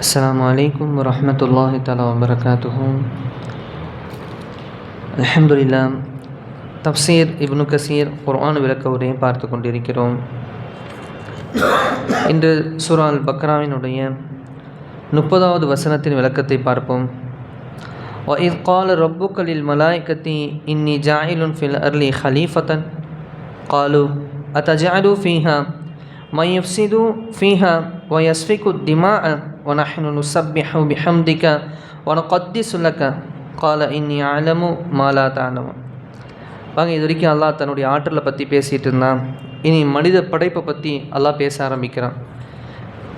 السلام عليكم ورحمة الله تعالى وبركاته الحمد لله தப்சீர் இப்னு கசீர் குர்ஆன் விளக்க உரையை பார்த்து கொண்டிருக்கிறோம் இன்று சூரால் பக்ராவினுடைய முப்பதாவது வசனத்தின் விளக்கத்தை பார்ப்போம் وَإِذْ قَالَ رَبُّكَ لِلْمَلَائِكَةِ إِنِّي جَاعِلٌ فِي الْأَرْضِ خَلِيفَةً قَالُوا أَتَجْعَلُ فِيهَا مَن يُفْسِدُ فِيهَا وَيَسْفِكُ الدِّمَاءَ ونحن نسبح بحمدك ونقدس لك قال إني أعلم ما لا تعلمون வாங்க இது வரைக்கும் அல்லாஹ் தன்னுடைய ஆற்றலை பற்றி பேசிகிட்டு இருந்தான் இனி மனித படைப்பை பற்றி அல்லாஹ் பேச ஆரம்பிக்கிறான்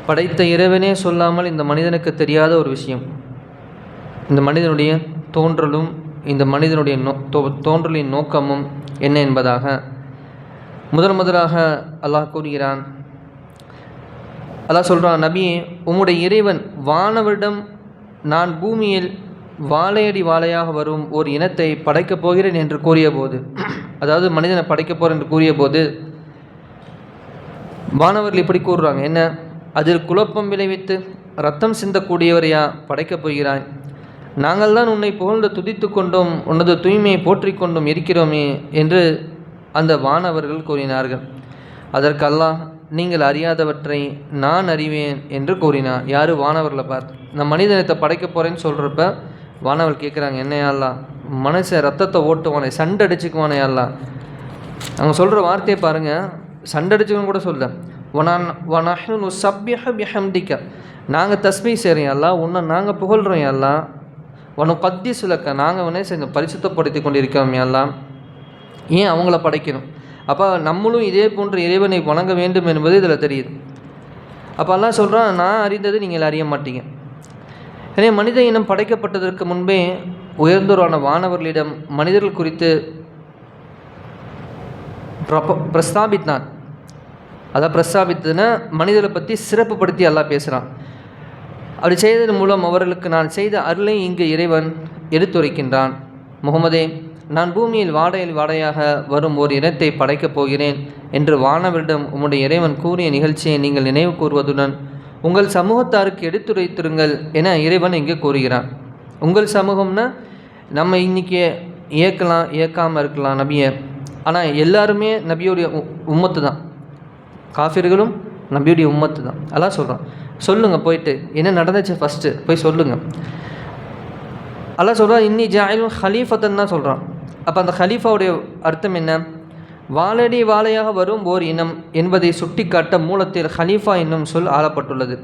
படைத்த இறைவனே சொல்லாமல் இந்த மனிதனுக்கு தெரியாத ஒரு விஷயம் இந்த மனிதனுடைய தோன்றலும் இந்த மனிதனுடைய நோ தோ தோன்றலின் நோக்கமும் என்ன என்பதாக முதல் முதலாக அல்லாஹ் கூறுகிறான் அதான் சொல்கிறான் நபியே உம்முடைய இறைவன் வானவரிடம் நான் பூமியில் வாழையடி வாழையாக வரும் ஒரு இனத்தை படைக்கப் போகிறேன் என்று கூறிய போது அதாவது மனிதனை படைக்கப் போகிறேன் என்று கூறிய போது வானவர்கள் இப்படி கூறுறாங்க என்ன அதில் குழப்பம் விளைவித்து ரத்தம் சிந்தக்கூடியவரையா படைக்கப் போகிறாய்? நாங்கள் தான் உன்னை புகழ்ந்து துதித்து கொண்டோம் உனது தூய்மையை போற்றிக் கொண்டும் இருக்கிறோமே என்று அந்த வானவர்கள் கூறினார்கள். அதற்கு அல்லாஹ் நீங்கள் அறியாதவற்றை நான் அறிவேன் என்று கூறினார். யார்? வானவர்களை பார்த்து நான் மனிதனத்தை படைக்க போகிறேன்னு சொல்கிறப்ப வானவர் கேட்குறாங்க என்னையாலாம் மனுஷன் ரத்தத்தை ஓட்டுவானே சண்டை அடிச்சுக்குவானே அல்லா? அவங்க சொல்கிற வார்த்தையை பாருங்கள் சண்டை அடிச்சுக்கணும் கூட சொல்ல வனான் வனஹனு சப்யஹ பிஹம்திக்க. நாங்கள் தஸ்மி செய்கிறோம் எல்லாம் உன்னை நாங்கள் புகழ்கிறோம் எல்லாம் உன பத்தி சுலக்க நாங்கள் உன்னே செஞ்ச பரிசுத்தப்படுத்தி கொண்டிருக்கோம் எல்லாம் ஏன் அவங்கள படைக்கணும்? அப்போ நம்மளும் இதே போன்ற இறைவனை வணங்க வேண்டும் என்பது இதில் தெரியுது. அப்போ எல்லாம் சொல்கிறான் நான் அறிந்தது நீங்கள் அறிய மாட்டீங்க. எனவே மனித இனம் படைக்கப்பட்டதற்கு முன்பே உயர்ந்தோரான வானவர்களிடம் மனிதர்கள் குறித்து பிரஸ்தாபித்தான். அதான் பிரஸ்தாபித்ததுன்னா மனிதரை பற்றி சிறப்புப்படுத்தி எல்லாம் பேசுகிறான் அப்படி செய்ததன் மூலம் அவர்களுக்கு நான் செய்த அருளை இங்கு இறைவன் எடுத்துரைக்கின்றான். முகமதே நான் பூமியில் வாடையில் வாடையாக வரும் ஓர் இனத்தை படைக்கப் போகிறேன் என்று வானவரிடம் உம்முடைய இறைவன் கூறிய நிகழ்ச்சியை நீங்கள் நினைவு கூறுவதுடன் உங்கள் சமூகத்தாருக்கு எடுத்துரைத்திருங்கள் என இறைவன் இங்கே கூறுகிறான். உங்கள் சமூகம்னா நம்ம இன்றைக்கி இயக்கலாம் இயக்காமல் இருக்கலாம் நபியை. ஆனால் எல்லாருமே நபியுடைய உம்மத்து தான் காஃபிர்களும் நபியுடைய உம்மத்து தான் அதான் சொல்கிறான் சொல்லுங்கள் போயிட்டு. என்ன நடந்துச்சு ஃபஸ்ட்டு போய் சொல்லுங்கள் அல்லா சொல்கிறான் இன்னி ஜாயிலும் ஹலீஃபத்தன் தான் சொல்கிறான் அப்போ அந்த ஹலீஃபாவுடைய அர்த்தம் என்ன? வாழடி வாழையாக வரும் ஓர் இனம் என்பதை சுட்டிக்காட்ட மூலத்தில் ஹலீஃபா என்னும் சொல் ஆளப்பட்டுள்ளது.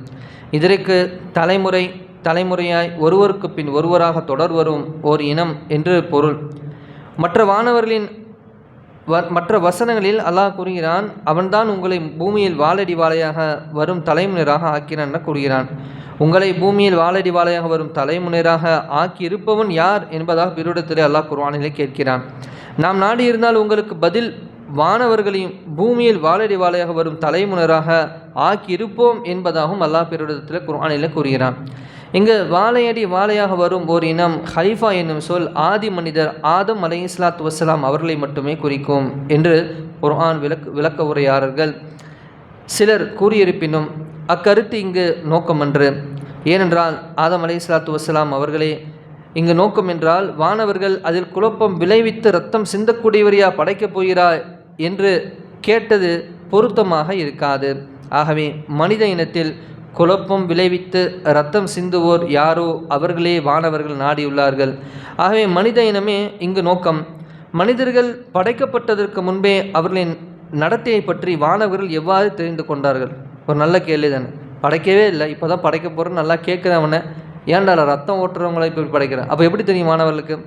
இதற்கு தலைமுறை தலைமுறையாய் ஒருவருக்கு பின் ஒருவராக தொடர் வரும் ஓர் இனம் என்று பொருள். மற்ற வானவர்களின் வ மற்ற வசனங்களில் அல்லாஹ் கூறுகிறான் அவன்தான் உங்களை பூமியில் வாழடி வாழையாக வரும் தலைமுறையாக ஆக்கிறான் என கூறுகிறான். உங்களை பூமியில் வாழடி வாழையாக வரும் தலைமுனராக ஆக்கி இருப்பவன் யார் என்பதாக பிரிவிடத்திலே அல்லாஹ் குர்வானிலே கேட்கிறான். நாம் நாடி இருந்தால் உங்களுக்கு பதில் வானவர்களையும் பூமியில் வாழடி வாழையாக வரும் தலைமுனராக ஆக்கி இருப்போம் என்பதாகவும் அல்லாஹ் பெருடத்தில் குர்வானிலே கூறுகிறான். இங்கு வாழையடி வாழையாக வரும் ஓர் இனம் ஹைஃபா என்னும் சொல் ஆதி மனிதர் ஆதம் அலை இஸ்லாத் வசலாம் அவர்களை மட்டுமே குறிக்கும் என்று குர்ஆன் விளக்க விளக்க உரையாளர்கள் சிலர் கூறியிருப்பினும் அக்கருத்து இங்கு நோக்கமன்று ஏனென்றால் ஆதம் அலை சலாத்து வசலாம் அவர்களே இங்கு நோக்கம் என்றால் வானவர்கள் அதில் குழப்பம் விளைவித்து ரத்தம் சிந்தக்கூடியவரையா படைக்கப் போகிறாய்? என்று கேட்டது பொருத்தமாக இருக்காது. ஆகவே மனித இனத்தில் குழப்பம் விளைவித்து ரத்தம் சிந்துவோர் யாரோ அவர்களே வானவர்கள் நாடியுள்ளார்கள். ஆகவே மனித இனமே இங்கு நோக்கம். மனிதர்கள் படைக்கப்பட்டதற்கு முன்பே அவர்களின் நடத்தையை பற்றி வானவர்கள் எவ்வாறு தெரிந்து கொண்டார்கள்? ஒரு நல்ல கேள்வி தானே. படைக்கவே இல்லை. இப்போ தான் படைக்க போகிறேன்னு நல்லா கேட்குறவனை ஏன்டா ரத்தம் ஓட்டுறவங்களை இப்போ படைக்கிறேன் அப்போ எப்படி தெரியும் மாணவர்களுக்கு?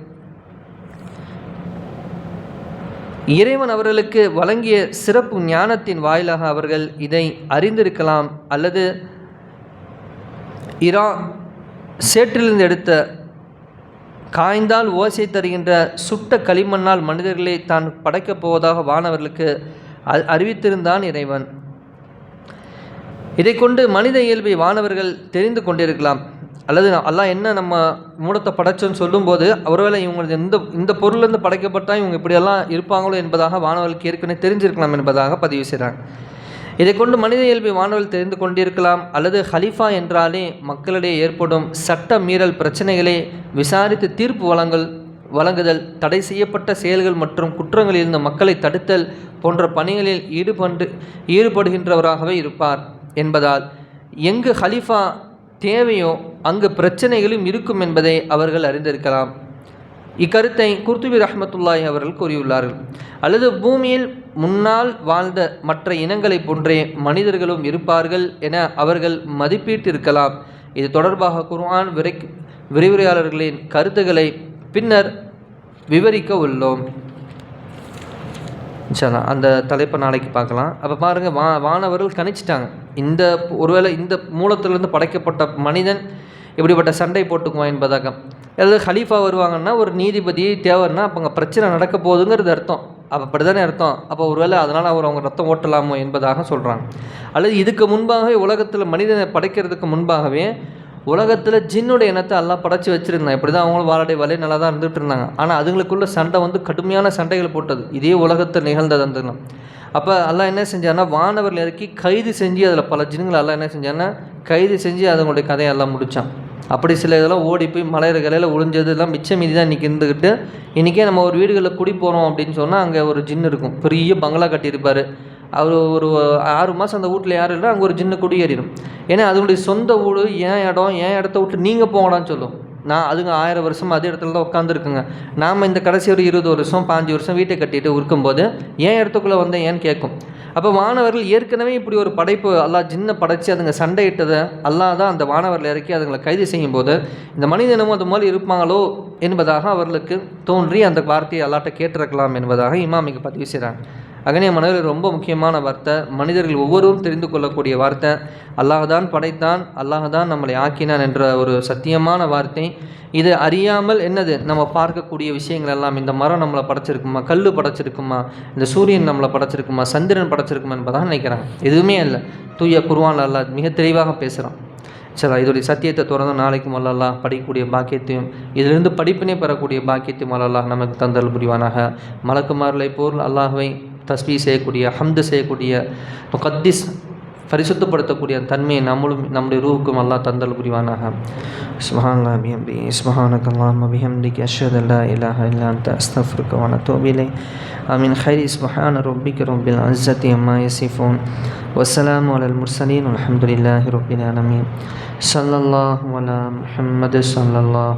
இறைவன் அவர்களுக்கு வழங்கிய சிறப்பு ஞானத்தின் வாயிலாக அவர்கள் இதை அறிந்திருக்கலாம் அல்லது இரா சேற்றிலிருந்து எடுத்த காய்ந்தால் ஓசை தருகின்ற சுட்ட களிமண்ணால் மனிதர்களை தான் படைக்கப் போவதாக வானவர்களுக்கு அறிவித்திருந்தான் இறைவன். இதை கொண்டு மனித இயல்பை வானவர்கள் தெரிந்து கொண்டிருக்கலாம். அல்லது அல்லாஹ் என்ன நம்ம மூடத்தை படைச்சோன்னு சொல்லும்போது ஒருவேளை இவங்களுக்கு இந்த இந்த பொருள்லேருந்து படைக்கப்பட்டால் இவங்க இப்படியெல்லாம் இருப்பாங்களோ என்பதாக வானவர்களுக்கு ஏற்கனவே தெரிஞ்சிருக்கலாம் என்பதாக பதிவு செய்கிறாங்க. இதை கொண்டு மனித இயல்பை வானவர்கள் தெரிந்து கொண்டிருக்கலாம். அல்லது ஹலிஃபா என்றாலே மக்களிடையே ஏற்படும் சட்ட மீறல் பிரச்சனைகளை விசாரித்து தீர்ப்பு வழங்கல் வழங்குதல் தடை செய்யப்பட்ட செயல்கள் மற்றும் குற்றங்களில் இருந்த மக்களை தடுத்தல் போன்ற பணிகளில் ஈடுபண்டு ஈடுபடுகின்றவராகவே இருப்பார். என்பதால் எங்கு ஹலிஃபா தேவையோ அங்கு பிரச்சனைகளும் இருக்கும் என்பதை அவர்கள் அறிந்திருக்கலாம். இக்கருத்தை குர்துபி ரஹமத்துல்லாய் அவர்கள் கூறியுள்ளார்கள். அல்லது பூமியில் முன்னால் வாழ்ந்த மற்ற இனங்களைப் போன்றே மனிதர்களும் இருப்பார்கள் என அவர்கள் மதிப்பீட்டிருக்கலாம். இது தொடர்பாக குர்ஆன் விரை விரிவுரையாளர்களின் கருத்துக்களை பின்னர் விவரிக்க உள்ளோம். இன்ஷால்லா அந்த தலைப்பை நாளைக்கு பார்க்கலாம். அப்போ பாருங்கள் வா வானவர்கள் கணிச்சிட்டாங்க. இந்த ஒருவேளை இந்த மூலத்திலிருந்து படைக்கப்பட்ட மனிதன் இப்படிப்பட்ட சண்டை போட்டுக்குவான் என்பதாக. அதாவது ஹலீஃபா வருவாங்கன்னா ஒரு நீதிபதி தேவைன்னா அப்போ அங்கே பிரச்சனை நடக்க போகுதுங்கிறது அர்த்தம். அப்போ அப்படி தானே அர்த்தம். அப்போ ஒருவேளை அதனால் அவர் அவங்க ரத்தம் ஓட்டலாமோ என்பதாக சொல்கிறாங்க அல்லது இதுக்கு முன்பாகவே உலகத்தில் மனிதனை படைக்கிறதுக்கு முன்பாகவே உலகத்தில் ஜின்னுடைய இனத்தை எல்லாம் படைச்சி வச்சுருந்தாங்க இப்படி தான் அவங்களும் வாழடை வலையை நல்லா தான் இருந்துகிட்டு இருந்தாங்க. ஆனால் அதுங்களுக்குள்ள சண்டை வந்து கடுமையான சண்டைகள் போட்டது. இதே உலகத்தில் நிகழ்ந்தது அந்த அப்போ எல்லாம் என்ன செஞ்சான்னா வானவர்கள் இறக்கி கைது செஞ்சு அதில் பல ஜின்களை எல்லாம் என்ன செஞ்சான்னா கைது செஞ்சு அதனுடைய கதையெல்லாம் முடித்தான் அப்படி சில இதெல்லாம் ஓடி போய் மலையிற கலையில் ஒளிஞ்சது எல்லாம் மிச்சம் மீதி தான் இன்றைக்கி இருந்துக்கிட்டு இன்றைக்கே நம்ம ஒரு வீடுகளில் குடி போகிறோம் அப்படின்னு சொன்னால் அங்கே ஒரு ஜின் இருக்கும். பெரிய பங்களா கட்டியிருப்பார். அவர் ஒரு ஆறு மாதம் அந்த வீட்டில் யாரும் இல்லை அங்கே ஒரு சின்ன குடியேறிடும் ஏன்னா அதனுடைய சொந்த வீடு ஏன் இடம் ஏன் இடத்த விட்டு நீங்கள் போங்கடான்னு சொல்லும். நான் அதுங்க ஆயிரம் வருஷம் அதே இடத்துல தான் உட்காந்துருக்குங்க நாம் இந்த கடைசி ஒரு இருபது வருஷம் பாஞ்சு வருஷம் வீட்டை கட்டிட்டு இருக்கும்போது ஏன் இடத்துக்குள்ளே வந்தேன் ஏன்னு கேட்கும். அப்போ வானவர்கள் ஏற்கனவே இப்படி ஒரு படைப்பு அல்லா ஜின்ன படைச்சு அதுங்க சண்டையிட்டதை அல்லா தான் அந்த மாணவர்கள் இறக்கி அதுங்களை கைது செய்யும் போது இந்த மனிதனமும் அது மாதிரி இருப்பாங்களோ என்பதாக அவர்களுக்கு தோன்றி அந்த வார்த்தையை அல்லாட்ட கேட்டிருக்கலாம் என்பதாக இமாமிக்கு பதிவு செய்கிறாங்க அகனிய மனிதர் ரொம்ப முக்கியமான வார்த்தை. மனிதர்கள் ஒவ்வொருவரும் தெரிந்து கொள்ளக்கூடிய வார்த்தை. அல்லாஹ்தான் படைத்தான் அல்லாஹ்தான் நம்மளை ஆக்கினான் என்ற ஒரு சத்தியமான வார்த்தை. இது அறியாமல் என்னது? நம்ம பார்க்கக்கூடிய விஷயங்கள் எல்லாம் இந்த மரம் நம்மளை படைச்சிருக்குமா? கல் படைச்சிருக்குமா? இந்த சூரியன் நம்மளை படைச்சிருக்குமா? சந்திரன் படைச்சிருக்குமா என்பதாக நினைக்கிறாங்க. எதுவுமே இல்லை. தூய குருவான் அல்லா மிக தெளிவாக பேசுகிறான் சரி இதோடைய சத்தியத்தை தொடர்ந்து நாளைக்கும் வல்லல்லா படிக்கக்கூடிய பாக்கியத்தையும் இதிலிருந்து படிப்பினே பெறக்கூடிய பாக்கியத்தையும் வல்லல்லா நமக்கு தந்தல் புரிவானாக. மலக்குமார்களை போர் அல்லாஹுவை தஸ்மி செய்யக்கூடிய ஹம்து செய்யக்கூடிய முகத்திஸ் பரிசுத்தப்படுத்தக்கூடிய தன்மையை நம்மளும் நம்முடைய ரூவுக்கும் எல்லாம் தந்தல் புரிவானாக. சுபஹான்லா பிஎம்பி சுபஹானக்கலாம் அபிஹம்திக் அஷதல்லா இலாஹ இல்லாந்த அஸ்தஃபுருக்கவான தோபிலே அமீன் ஹைரி சுபஹான ரொபிக் ரொம்பில் அஸ்ஸத்தி அம்மா யசிஃபோன் வசலாம் அலல் முர்சலீன் அலமதுல்லாஹி ரொபில் அலமீன் சல்லல்லாஹ் வலா முஹம்மது சல்லல்லாஹ்